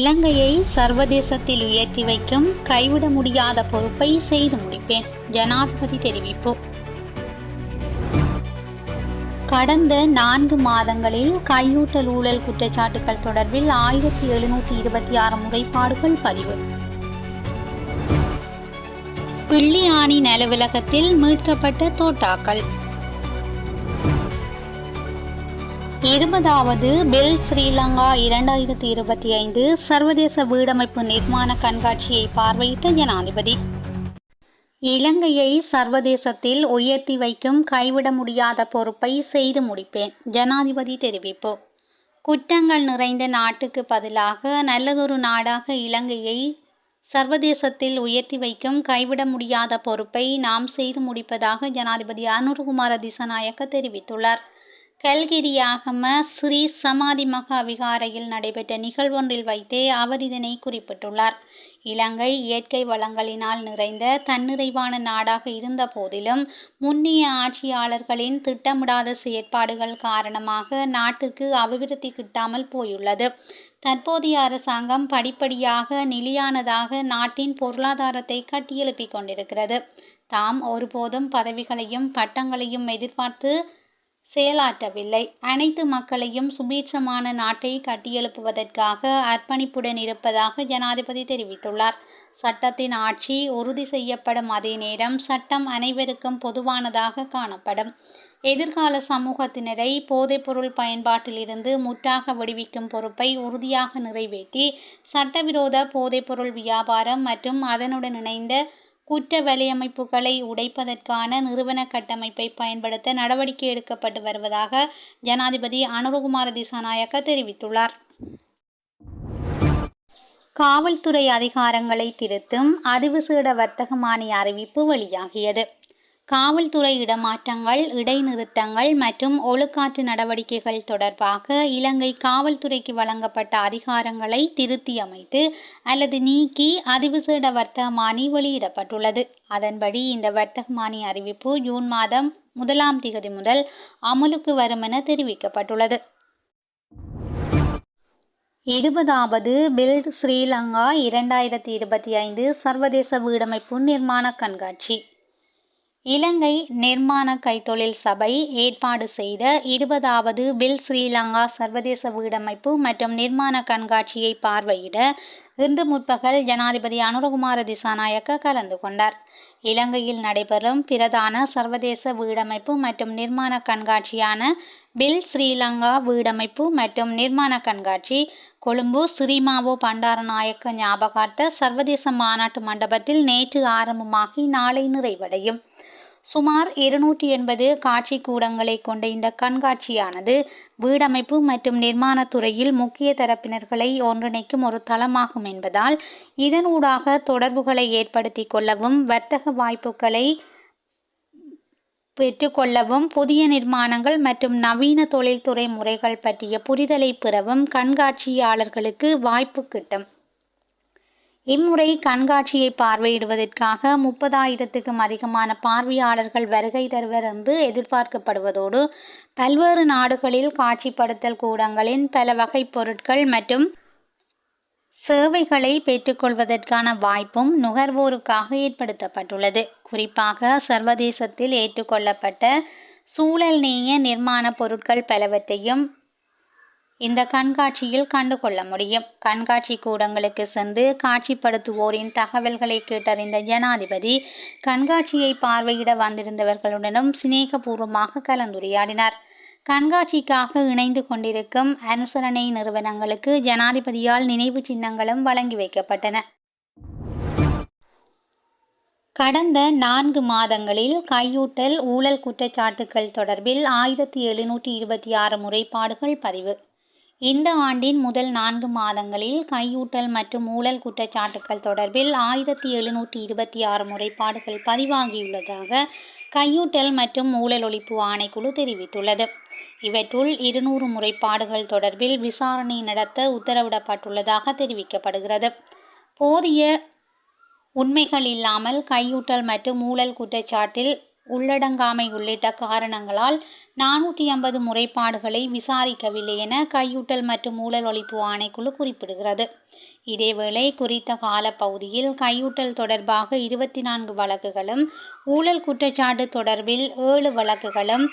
இலங்கையை சர்வதேசத்தில் உயர்த்தி வைக்கும் கைவிட முடியாத பொறுப்பை செய்து முடிப்பேன் ஜனாதிபதி தெரிவிப்பு. கடந்த நான்கு மாதங்களில் கையூட்டல் ஊழல் குற்றச்சாட்டுகள் தொடர்பில் ஆயிரத்தி எழுநூற்றி இருபத்தி ஆறு முறைப்பாடுகள் பதிவு. பிள்ளியாணி நலவிலகத்தில் மீட்கப்பட்ட தோட்டாக்கள். இருபதாவது பில் ஸ்ரீலங்கா இரண்டாயிரத்தி இருபத்தி ஐந்து சர்வதேச வீடமைப்பு நிர்மாண கண்காட்சியை பார்வையிட்ட ஜனாதிபதி. இலங்கையை சர்வதேசத்தில் உயர்த்தி வைக்கும் கைவிட முடியாத பொறுப்பை செய்து முடிப்பேன் ஜனாதிபதி தெரிவிப்பு. குற்றங்கள் நிறைந்த நாட்டுக்கு பதிலாக நல்லதொரு நாடாக இலங்கையை சர்வதேசத்தில் உயர்த்தி வைக்கும் கைவிட முடியாத பொறுப்பை நாம் செய்து முடிப்பதாக ஜனாதிபதி அனுர்குமார திசநாயக்க தெரிவித்துள்ளார். கல்கிரியாகம ஸ்ரீ சமாதி மகா விகாரையில் நடைபெற்ற நிகழ்வொன்றில் வைத்தே அவர் இதனை குறிப்பிட்டுள்ளார். இலங்கை இயற்கை வளங்களினால் நிறைந்த தன்னிறைவான நாடாக இருந்த போதிலும் முன்னிய ஆட்சியாளர்களின் திட்டமிடாத செயற்பாடுகள் காரணமாக நாட்டுக்கு அபிவிருத்தி கிட்டாமல் போயுள்ளது. தற்போதைய அரசாங்கம் படிப்படியாக நிலையானதாக நாட்டின் பொருளாதாரத்தை கட்டியெழுப்பிக் கொண்டிருக்கிறது. தாம் ஒருபோதும் பதவிகளையும் பட்டங்களையும் எதிர்பார்த்து செயலாற்றவில்லை. அனைத்து மக்களையும் சுபீட்சமான நாட்டை கட்டியெழுப்புவதற்காக அர்ப்பணிப்புடன் இருப்பதாக ஜனாதிபதி தெரிவித்துள்ளார். சட்டத்தின் ஆட்சி உறுதி செய்யப்படும் அதே நேரம் சட்டம் அனைவருக்கும் பொதுவானதாக காணப்படும். எதிர்கால சமூகத்தினரை போதைப்பொருள் பயன்பாட்டிலிருந்து முற்றாக விடுவிக்கும் பொறுப்பை உறுதியாக நிறைவேற்றி சட்டவிரோத போதைப்பொருள் வியாபாரம் மற்றும் அதனுடன் இணைந்த குற்ற வலையமைப்புகளை உடைப்பதற்கான நிறுவன கட்டமைப்பை பயன்படுத்த நடவடிக்கை எடுக்கப்பட்டு வருவதாக ஜனாதிபதி அனுரகுமார திசாநாயக்க தெரிவித்துள்ளார். காவல்துறை அதிகாரங்களை திருத்தும் அதிவிசேட வர்த்தகமானி அறிவிப்பு வெளியாகியது. காவல்துறை இடமாற்றங்கள் இடைநிறுத்தங்கள் மற்றும் ஒழுக்காற்று நடவடிக்கைகள் தொடர்பாக இலங்கை காவல்துறைக்கு வழங்கப்பட்ட அதிகாரங்களை திருத்தி அமைத்து அல்லது நீக்கி அதிவிசேட வர்த்தகமானி வெளியிடப்பட்டுள்ளது. அதன்படி இந்த வர்த்தகமானி அறிவிப்பு ஜூன் மாதம் முதலாம் திகதி முதல் அமலுக்கு வரும் என தெரிவிக்கப்பட்டுள்ளது. இருபதாவது பில்ட் ஸ்ரீலங்கா இரண்டாயிரத்தி இருபத்தி ஐந்து சர்வதேச வீடமைப்பு நிர்மாண கண்காட்சி. இலங்கை நிர்மாண கைத்தொழில் சபை ஏற்பாடு செய்த இருபதாவது பில் ஸ்ரீலங்கா சர்வதேச வீடமைப்பு மற்றும் நிர்மாண கண்காட்சியை பார்வையிட இன்று முற்பகல் ஜனாதிபதி அனுரகுமார திசாநாயக்க கலந்து கொண்டார். இலங்கையில் நடைபெறும் பிரதான சர்வதேச வீடமைப்பு மற்றும் நிர்மாண கண்காட்சியான பில் ஸ்ரீலங்கா வீடமைப்பு மற்றும் நிர்மாண கண்காட்சி கொழும்பு சிறிமாவோ பண்டாரநாயக்க ஞாபகார்த்த சர்வதேச மாநாட்டு மண்டபத்தில் நேற்று ஆரம்பமாகி நாளை நிறைவடையும். சுமார் இருநூற்றி எண்பது காட்சி கூடங்களை கொண்ட இந்த கண்காட்சியானது வீடமைப்பு மற்றும் நிர்மாணத் துறையில் முக்கிய தரப்பினர்களை ஒன்றிணைக்கும் ஒரு தளமாகும் என்பதால் இதனூடாக தொடர்புகளை ஏற்படுத்தி கொள்ளவும் வர்த்தக வாய்ப்புகளை பெற்றுக்கொள்ளவும் புதிய நிர்மாணங்கள் மற்றும் நவீன தொழில்துறை முறைகள் பற்றிய புரிதலை பெறவும் கண்காட்சியாளர்களுக்கு வாய்ப்பு கிட்டும். இம்முறை கண்காட்சியை பார்வையிடுவதற்காக முப்பதாயிரத்துக்கும் அதிகமான பார்வையாளர்கள் வருகை தருவர் என்று எதிர்பார்க்கப்படுவதோடு பல்வேறு நாடுகளில் காட்சிப்படுத்தல் கூடங்களின் பல வகை பொருட்கள் மற்றும் சேவைகளை பெற்றுக்கொள்வதற்கான வாய்ப்பும் நுகர்வோருக்காக ஏற்படுத்தப்பட்டுள்ளது. குறிப்பாக சர்வதேசத்தில் ஏற்றுக்கொள்ளப்பட்ட சூழல் நேய நிர்மாண பொருட்கள் பலவற்றையும் இந்த கண்காட்சியில் கண்டுகொள்ள முடியும். கண்காட்சி கூடங்களுக்கு சென்று காட்சிப்படுத்துவோரின் தகவல்களை கேட்டறிந்த ஜனாதிபதி கண்காட்சியை பார்வையிட வந்திருந்தவர்களுடனும் சிநேகபூர்வமாக கலந்துரையாடினார். கண்காட்சிக்காக இணைந்து கொண்டிருக்கும் அனுசரணை நிறுவனங்களுக்கு ஜனாதிபதியால் நினைவு சின்னங்களும் வழங்கி வைக்கப்பட்டன. கடந்த நான்கு மாதங்களில் கையூட்டல் ஊழல் குற்றச்சாட்டுகள் தொடர்பில் ஆயிரத்தி எழுநூற்றி இருபத்தி ஆறு முறைப்பாடுகள் பதிவு. இந்த ஆண்டின் முதல் நான்கு மாதங்களில் கையூட்டல் மற்றும் ஊழல் குற்றச்சாட்டுகள் தொடர்பில் ஆயிரத்தி எழுநூற்றி இருபத்தி ஆறு முறைப்பாடுகள் பதிவாகியுள்ளதாக கையூட்டல் மற்றும் ஊழல் ஒழிப்பு ஆணைக்குழு தெரிவித்துள்ளது. இவற்றுள் இருநூறு முறைப்பாடுகள் தொடர்பில் விசாரணை நடத்த உத்தரவிடப்பட்டுள்ளதாக தெரிவிக்கப்படுகிறது. போதிய உண்மைகள் இல்லாமல் கையூட்டல் மற்றும் ஊழல் குற்றச்சாட்டில் உள்ளடங்காமை உள்ளிட்ட காரணங்களால் நானூற்றி ஐம்பது முறைப்பாடுகளை விசாரிக்கவில்லை என கையூட்டல் மற்றும் ஊழல் ஒழிப்பு ஆணைக்குழு குறிப்பிடுகிறது. இதேவேளை குறித்த காலப்பகுதியில் கையூட்டல் தொடர்பாக இருபத்தி நான்கு வழக்குகளும் ஊழல் குற்றச்சாட்டு தொடர்பில் ஏழு வழக்குகளும்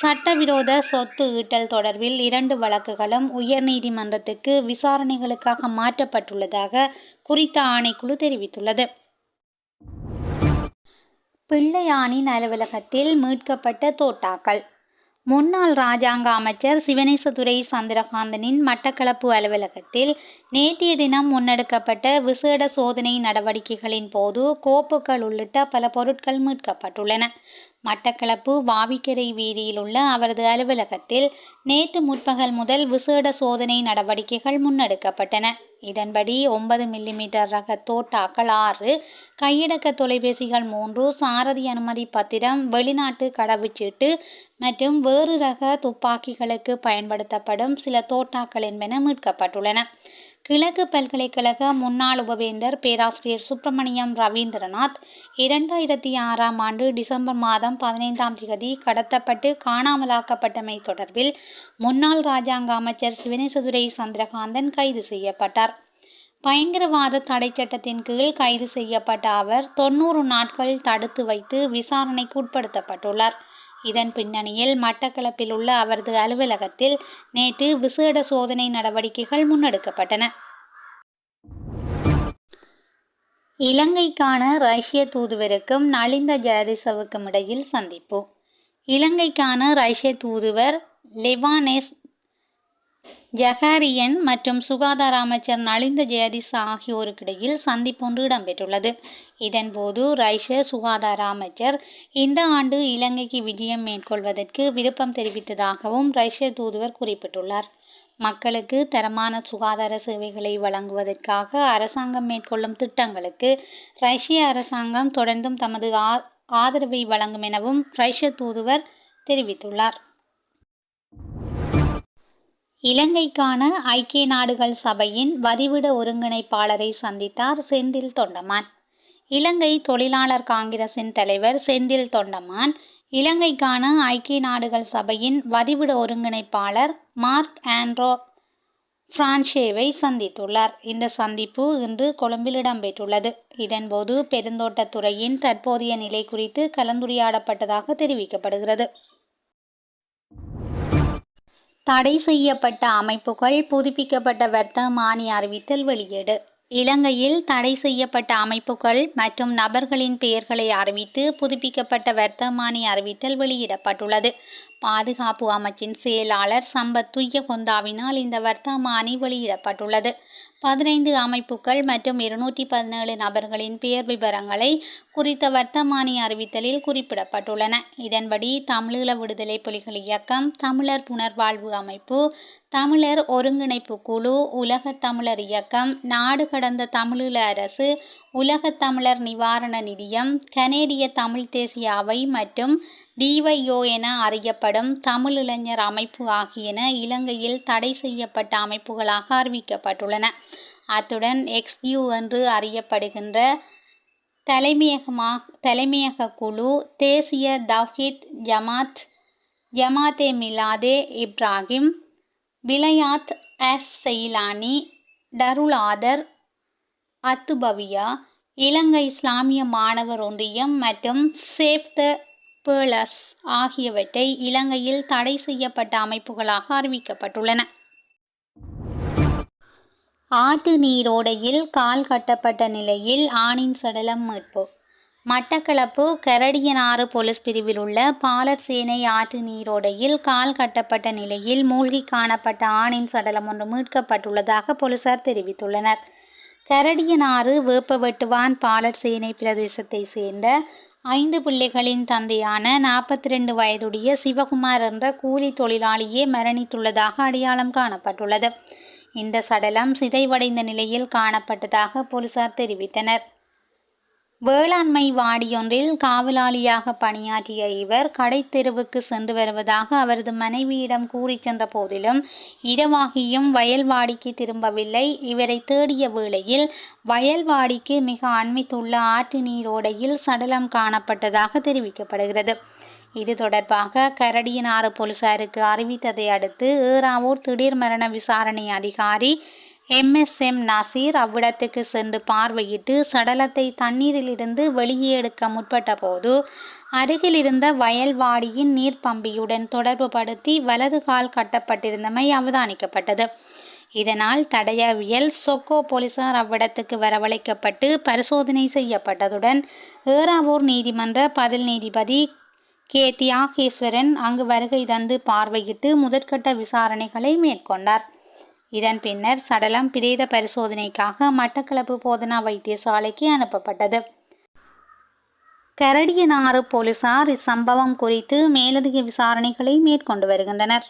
சட்டவிரோத சொத்து ஈட்டல் தொடர்பில் இரண்டு வழக்குகளும் உயர்நீதிமன்றத்துக்கு விசாரணைகளுக்காக மாற்றப்பட்டுள்ளதாக குறித்த ஆணைக்குழு தெரிவித்துள்ளது. பிள்ளையானின் அலுவலகத்தில் மீட்கப்பட்ட தோட்டாக்கள் முன்னாள் இராஜாங்க அமைச்சர் சிவனேசதுரை சந்திரகாந்தனின் மட்டக்களப்பு அலுவலகத்தில் நேற்றைய தினம் முன்னெடுக்கப்பட்ட விசேட சோதனை நடவடிக்கைகளின் போது கோப்புகள் உள்ளிட்ட பல பொருட்கள் மீட்கப்பட்டுள்ளன. மட்டக்களப்பு வாவிக்கரை வீதியில் உள்ள அவரது அலுவலகத்தில் நேற்று முற்பகல் முதல் விசேட சோதனை நடவடிக்கைகள் முன்னெடுக்கப்பட்டன. இதன்படி ஒன்பது மில்லிமீட்டர் ரக தோட்டாக்கள் ஆறு கையடக்க தொலைபேசிகள் மூன்று சாரதி அனுமதி பத்திரம் வெளிநாட்டு கடவுச்சீட்டு மற்றும் வேறு ரக துப்பாக்கிகளுக்கு பயன்படுத்தப்படும் சில தோட்டாக்கள் என்பன மீட்கப்பட்டுள்ளன. கிழக்கு பல்கலைக்கழக முன்னாள் உபவேந்தர் பேராசிரியர் சுப்பிரமணியம் ரவீந்திரநாத் இரண்டாயிரத்தி ஆறாம் ஆண்டு டிசம்பர் மாதம் பதினைந்தாம் தேதி கடத்தப்பட்டு காணாமலாக்கப்பட்டமை தொடர்பில் முன்னாள் இராஜாங்க அமைச்சர் சிவனேசதுரை சந்திரகாந்தன் கைது செய்யப்பட்டார். பயங்கரவாத தடை சட்டத்தின் கீழ் கைது செய்யப்பட்ட அவர் தொன்னூறு நாட்கள் தடுத்து வைத்து விசாரணைக்கு உட்படுத்தப்பட்டுள்ளார். இதன் பின்னணியில் மட்டக்களப்பில் உள்ள அவரது அலுவலகத்தில் நேற்று விசேட சோதனை நடவடிக்கைகள் முன்னெடுக்கப்பட்டன. இலங்கைக்கான ரஷ்ய தூதுவருக்கும் நலிந்த ஜெயதிசவுக்கும் இடையில் சந்திப்பு. இலங்கைக்கான ரஷ்ய தூதுவர் லெவானேஸ் ஜஹாரியன் மற்றும் சுகாதார அமைச்சர் நலிந்த ஜெயதிசா ஆகியோருக்கிடையில் சந்திப்பொன்று இடம்பெற்றுள்ளது. இதன்போது ரைஷ சுகாதார அமைச்சர் இந்த ஆண்டு இலங்கைக்கு விஜயம் மேற்கொள்வதற்கு விருப்பம் தெரிவித்ததாகவும் ரஷ்ய தூதுவர் குறிப்பிட்டுள்ளார். மக்களுக்கு தரமான சுகாதார சேவைகளை வழங்குவதற்காக அரசாங்கம் மேற்கொள்ளும் திட்டங்களுக்கு ரஷ்ய அரசாங்கம் தொடர்ந்தும் தமது ஆதரவை வழங்கும் எனவும் ரஷ்ய தூதுவர் தெரிவித்துள்ளார். இலங்கைக்கான ஐக்கிய நாடுகள் சபையின் வதிவிட ஒருங்கிணைப்பாளரை சந்தித்தார் செந்தில் தொண்டமான். இலங்கை தொழிலாளர் காங்கிரசின் தலைவர் செந்தில் தொண்டமான் இலங்கைக்கான ஐக்கிய நாடுகள் சபையின் வதிவிட ஒருங்கிணைப்பாளர் மார்க் ஆண்ட்ரோ பிரான்ஷேவை சந்தித்துள்ளார். இந்த சந்திப்பு இன்று கொழும்பில் இடம்பெற்றுள்ளது. இதன்போது பெருந்தோட்டத்துறையின் தற்போதைய நிலை குறித்து கலந்துரையாடப்பட்டதாக தெரிவிக்கப்படுகிறது. தடை செய்யப்பட்ட அமைப்புகள் புதுப்பிக்கப்பட்ட வர்த்தக மானிய அறிவித்தல் வெளியீடு. இலங்கையில் தடை செய்யப்பட்ட அமைப்புகள் மற்றும் நபர்களின் பெயர்களை அறிவித்து புதுப்பிக்கப்பட்ட வர்த்தமானி அறிவித்தல் வெளியிடப்பட்டுள்ளது. பாதுகாப்பு அமைச்சின் செயலாளர் சம்பத் துய்ய கொந்தாவினால் இந்த வர்த்தமானி வெளியிடப்பட்டுள்ளது. பதினைந்து அமைப்புகள் மற்றும் இருநூற்றி பதினேழு நபர்களின் பெயர் விவரங்களை குறித்த வர்த்தமானி அறிவித்தலில் குறிப்பிடப்பட்டுள்ளன. இதன்படி தமிழீழ விடுதலை புலிகள் இயக்கம் தமிழர் புனர்வாழ்வு அமைப்பு தமிழர் ஒருங்கிணைப்பு குழு உலகத் தமிழர் இயக்கம் நாடு கடந்த தமிழீழ அரசு உலகத் தமிழர் நிவாரண நிதியம் கனேடிய தமிழ் தேசிய அவை மற்றும் டிவைஓ என அறியப்படும் தமிழ் இளைஞர் அமைப்பு ஆகியன இலங்கையில் தடை செய்யப்பட்ட அமைப்புகளாக அறிவிக்கப்பட்டுள்ளன. அத்துடன் எக்ஸ்யூ என்று அறியப்படுகின்ற தலைமையகமா தலைமையக குழு தேசிய தவ்ஹித் ஜமாத் ஜமாத்தே மிலாதே இப்ராஹிம் விலையாத் அஸ் டருல் டருலாதர் அத்துபவியா இலங்கை இஸ்லாமிய மாணவர் ஒன்றியம் மற்றும் சேஃப் த பேர்லஸ் ஆகியவற்றை இலங்கையில் தடை செய்யப்பட்ட அமைப்புகளாக அறிவிக்கப்பட்டுள்ளன. ஆட்டு நீரோடையில் கால் கட்டப்பட்ட நிலையில் ஆணின் சடலம் மீட்பு. மட்டக்களப்பு கரடியனாறு போலீஸ் பிரிவில் உள்ள பாலர் சேனை ஆற்று நீரோடையில் கால் கட்டப்பட்ட நிலையில் மூழ்கி காணப்பட்ட ஆணின் சடலம் ஒன்று மீட்கப்பட்டுள்ளதாக போலீசார் தெரிவித்துள்ளனர். கரடியனாறு வேப்பவெட்டுவான் பாலர் சேனை பிரதேசத்தை சேர்ந்த ஐந்து பிள்ளைகளின் தந்தையான நாற்பத்தி ரெண்டு வயதுடைய சிவகுமார் என்ற கூலி தொழிலாளியே மரணித்துள்ளதாக அடையாளம் காணப்பட்டுள்ளது. இந்த சடலம் சிதைவடைந்த நிலையில் காணப்பட்டதாக போலீசார் தெரிவித்தனர். வேளாண்மை வாடியொன்றில் காவலாளியாக பணியாற்றிய இவர் கடைத்தெருவுக்கு சென்று வருவதாக அவரது மனைவியிடம் கூறி சென்ற போதிலும் இரவாகியும் வயல்வாடிக்கு திரும்பவில்லை. இவரை தேடிய வேளையில் வயல்வாடிக்கு மிக அண்மித்துள்ள ஆற்று நீரோடையில் சடலம் காணப்பட்டதாக தெரிவிக்கப்படுகிறது. இது தொடர்பாக கரடியனாறு போலீசாருக்கு அறிவித்ததை அடுத்து ஏறாவூர் திடீர் மரண விசாரணை அதிகாரி எம்எஸ்எம் நாசீர் அவ்விடத்துக்கு சென்று பார்வையிட்டு சடலத்தை தண்ணீரிலிருந்து வெளியே எடுக்க முற்பட்டபோது போது அருகிலிருந்த வயல்வாடியின் நீர்ப்பம்பியுடன் தொடர்புபடுத்தி வலது கால் கட்டப்பட்டிருந்தமை அவதானிக்கப்பட்டது. இதனால் தடயவியல் சொக்கோ போலீசார் அவ்விடத்துக்கு வரவழைக்கப்பட்டு பரிசோதனை செய்யப்பட்டதுடன் ஏறாவூர் நீதிமன்ற பதில் நீதிபதி கே. தியாகேஸ்வரன் அங்கு வருகை தந்து பார்வையிட்டு முதற்கட்ட விசாரணைகளை மேற்கொண்டார். இதன் பின்னர் சடலம் பிரேத பரிசோதனைக்காக மட்டக்களப்பு போதனா வைத்தியசாலைக்கு அனுப்பப்பட்டது. கரடியனாறு போலீசார் இச்சம்பவம் குறித்து மேலதிக விசாரணைகளை மேற்கொண்டு வருகின்றனர்.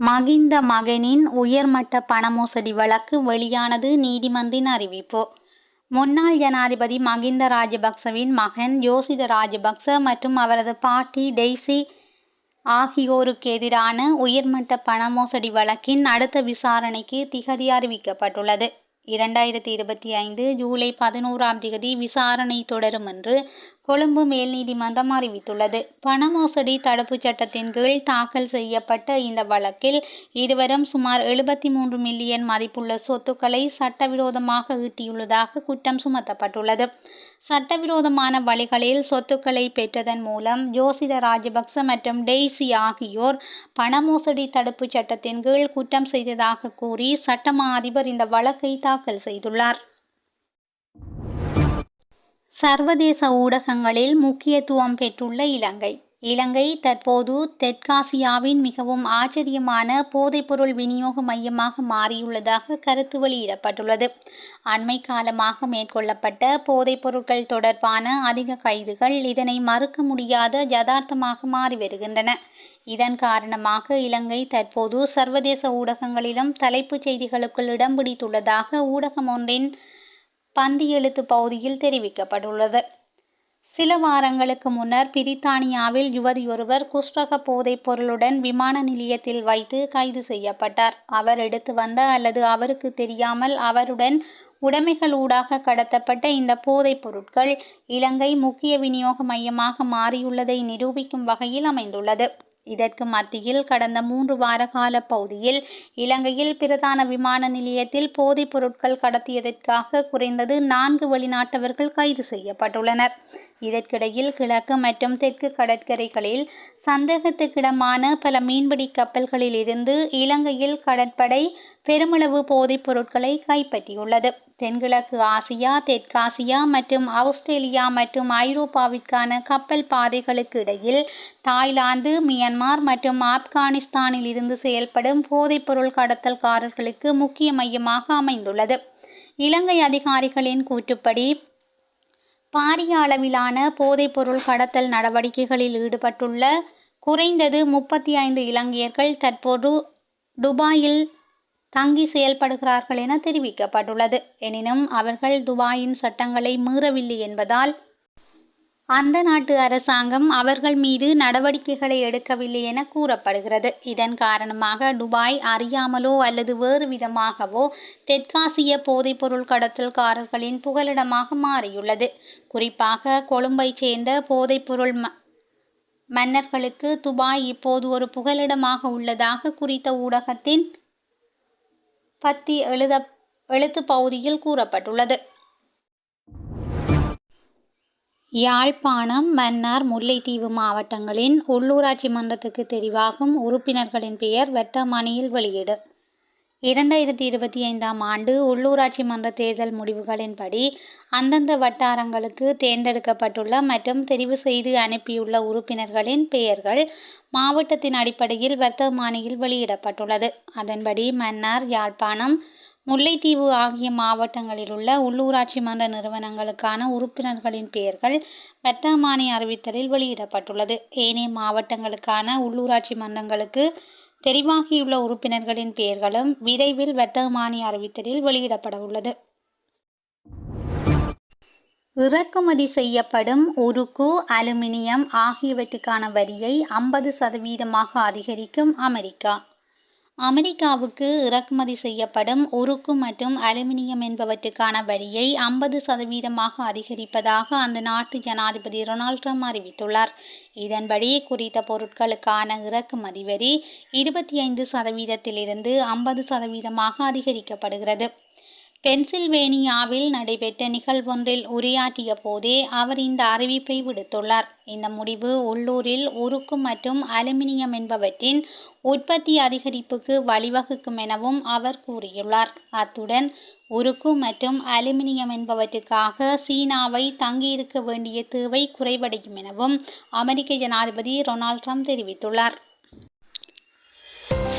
மகிந்த மகனின் உயர்மட்ட பண மோசடி வழக்கு வெளியானது நீதிமன்றின் அறிவிப்பு. முன்னாள் ஜனாதிபதி மகிந்த ராஜபக்சவின் மகன் யோசித ராஜபக்ச மற்றும் அவரது பாட்டி டெய்சி ஆகியோருக்கு எதிரான உயர்மட்ட பண மோசடி வழக்கின் அடுத்த விசாரணைக்கு திகதி அறிவிக்கப்பட்டுள்ளது. இரண்டாயிரத்தி இருபத்தி ஐந்து ஜூலை பதினோராம் தேதி விசாரணை தொடரும் என்று கொழும்பு மேல் நீதிமன்றம் அறிவித்துள்ளது. பண மோசடி தடுப்புச் சட்டத்தின் கீழ் தாக்கல் செய்யப்பட்ட இந்த வழக்கில் இருவரும் சுமார் எழுபத்தி மூன்று மில்லியன் மதிப்புள்ள சொத்துக்களை சட்டவிரோதமாக ஈட்டியுள்ளதாக குற்றம் சுமத்தப்பட்டுள்ளது. சட்டவிரோதமான வழிகளில் சொத்துக்களை பெற்றதன் மூலம் ஜோசித ராஜபக்ச மற்றும் டெய்சி ஆகியோர் பண மோசடி தடுப்புச் சட்டத்தின் கீழ் குற்றம் செய்ததாக கூறி சட்டமா அதிபர் இந்த வழக்கை தாக்கல் செய்துள்ளார். சர்வதேச ஊடகங்களில் முக்கியத்துவம் பெற்றுள்ள இலங்கை. இலங்கை தற்போது தெற்காசியாவின் மிகவும் ஆச்சரியமான போதைப்பொருள் விநியோக மையமாக மாறியுள்ளதாக கருத்து வெளியிடப்பட்டுள்ளது. அண்மை காலமாக மேற்கொள்ளப்பட்ட போதைப்பொருட்கள் தொடர்பான அதிக கைதுகள் இதனை மறுக்க முடியாத யதார்த்தமாக மாறி வருகின்றன. இதன் காரணமாக இலங்கை தற்போது சர்வதேச ஊடகங்களிலும் தலைப்புச் செய்திகளுக்குள் இடம் பிடித்துள்ளதாக ஊடகம் ஒன்றின் பந்தி எழுத்து பகுதியில் தெரிவிக்கப்பட்டுள்ளது. சில வாரங்களுக்கு முன்னர் பிரித்தானியாவில் யுவதியொருவர் குஷ்பக போதைப் பொருளுடன் விமான நிலையத்தில் வைத்து கைது செய்யப்பட்டார். அவர் எடுத்து வந்த அல்லது அவருக்கு தெரியாமல் அவருடன் உடைமைகள் ஊடாக கடத்தப்பட்ட இந்த போதைப் பொருட்கள் இலங்கை முக்கிய விநியோக மையமாக மாறியுள்ளதை நிரூபிக்கும் வகையில் அமைந்துள்ளது. இதற்கு மத்தியில் கடந்த மூன்று வார கால பகுதியில் இலங்கையில் பிரதான விமான நிலையத்தில் போதைப் பொருட்கள் கடத்தியதற்காக குறைந்தது நான்கு வெளிநாட்டவர்கள் கைது செய்யப்பட்டுள்ளனர். இதற்கிடையில் கிழக்கு மற்றும் தெற்கு கடற்கரைகளில் சந்தேகத்துக்கிடமான பல மீன்பிடி கப்பல்களில் இருந்து இலங்கையில் கடற்படை பெருமளவு போதைப் பொருட்களை கைப்பற்றியுள்ளது. தென்கிழக்கு ஆசியா தெற்காசியா மற்றும் ஆஸ்திரேலியா மற்றும் ஐரோப்பாவிற்கான கப்பல் பாதைகளுக்கு இடையில் தாய்லாந்து மியான்மர் மற்றும் ஆப்கானிஸ்தானில் இருந்து செயல்படும் போதைப்பொருள் கடத்தல்காரர்களுக்கு முக்கிய மையமாக அமைந்துள்ளது. இலங்கை அதிகாரிகளின் கூற்றுப்படி பாரிய அளவிலான போதைப்பொருள் கடத்தல் நடவடிக்கைகளில் ஈடுபட்டுள்ள குறைந்தது முப்பத்தி ஐந்து இலங்கையர்கள் தற்போது துபாயில் தங்கி செயல்படுகிறார்கள் என தெரிவிக்கப்பட்டுள்ளது. எனினும் அவர்கள் துபாயின் சட்டங்களை மீறவில்லை என்பதால் அந்த நாட்டு அரசாங்கம் அவர்கள் மீது நடவடிக்கைகளை எடுக்கவில்லை என கூறப்படுகிறது. இதன் காரணமாக துபாய் அறியாமலோ அல்லது வேறு விதமாகவோ தெற்காசிய போதைப்பொருள் கடத்தல்காரர்களின் புகலிடமாக மாறியுள்ளது. குறிப்பாக கொழும்பைச் சேர்ந்த போதைப்பொருள் ம மன்னர்களுக்கு துபாய் இப்போது ஒரு புகலிடமாக உள்ளதாக குறித்த ஊடகத்தின் பத்தி எழுத எழுத்து பகுதியில் கூறப்பட்டுள்ளது. யாழ்ப்பாணம் மன்னார் முல்லைத்தீவு மாவட்டங்களின் உள்ளூராட்சி மன்றத்துக்கு தெரிவாகும் உறுப்பினர்களின் பெயர் வெட்டமணியில் வெளியீடு. இரண்டாயிரத்தி இருபத்தி ஐந்தாம் ஆண்டு உள்ளூராட்சி மன்ற தேர்தல் முடிவுகளின்படி அந்தந்த வட்டாரங்களுக்கு தேர்ந்தெடுக்கப்பட்டுள்ள மற்றும் தெரிவு செய்து அனுப்பியுள்ள உறுப்பினர்களின் பெயர்கள் மாவட்டத்தின் அடிப்படையில் வர்த்தமானியில் வெளியிடப்பட்டுள்ளது. அதன்படி மன்னார் யாழ்ப்பாணம் முல்லைத்தீவு ஆகிய மாவட்டங்களில் உள்ள உள்ளூராட்சி மன்ற நிறுவனங்களுக்கான உறுப்பினர்களின் பெயர்கள் வர்த்தமானி அறிவித்தலில் வெளியிடப்பட்டுள்ளது. ஏனைய மாவட்டங்களுக்கான உள்ளூராட்சி மன்றங்களுக்கு தெரிவாகியுள்ள உறுப்பினர்களின் பெயர்களும் விரைவில் வர்த்தமானி அறிவித்தலில் வெளியிடப்பட உள்ளது இறக்குமதி செய்யப்படும் உருக்கு அலுமினியம் ஆகியவற்றுக்கான வரியை ஐம்பது சதவீதமாக அதிகரிக்கும் அமெரிக்கா. அமெரிக்காவுக்கு இறக்குமதி செய்யப்படும் உருக்கு மற்றும் அலுமினியம் என்பவற்றுக்கான வரியை ஐம்பது சதவீதமாக அதிகரிப்பதாக அந்த நாட்டு ஜனாதிபதி டொனால்ட் ட்ரம்ப் அறிவித்துள்ளார். இதன்படி குறித்த பொருட்களுக்கான இறக்குமதி வரி இருபத்தி ஐந்து சதவீதத்திலிருந்து ஐம்பது சதவீதமாக அதிகரிக்கப்படுகிறது. பென்சில்வேனியாவில் நடைபெற்ற நிகழ்வொன்றில் உரையாற்றிய போதே அவர் இந்த அறிவிப்பை விடுத்துள்ளார். இந்த முடிவு உள்ளூரில் உருக்கு மற்றும் அலுமினியம் என்பவற்றின் உற்பத்தி அதிகரிப்புக்கு வழிவகுக்கும் எனவும் அவர் கூறியுள்ளார். அத்துடன் உருக்கு மற்றும் அலுமினியம் என்பவற்றுக்காக சீனாவை தங்கியிருக்க வேண்டிய தேவை குறைவடையும் எனவும் அமெரிக்க ஜனாதிபதி டொனால்ட் ட்ரம்ப் தெரிவித்துள்ளார்.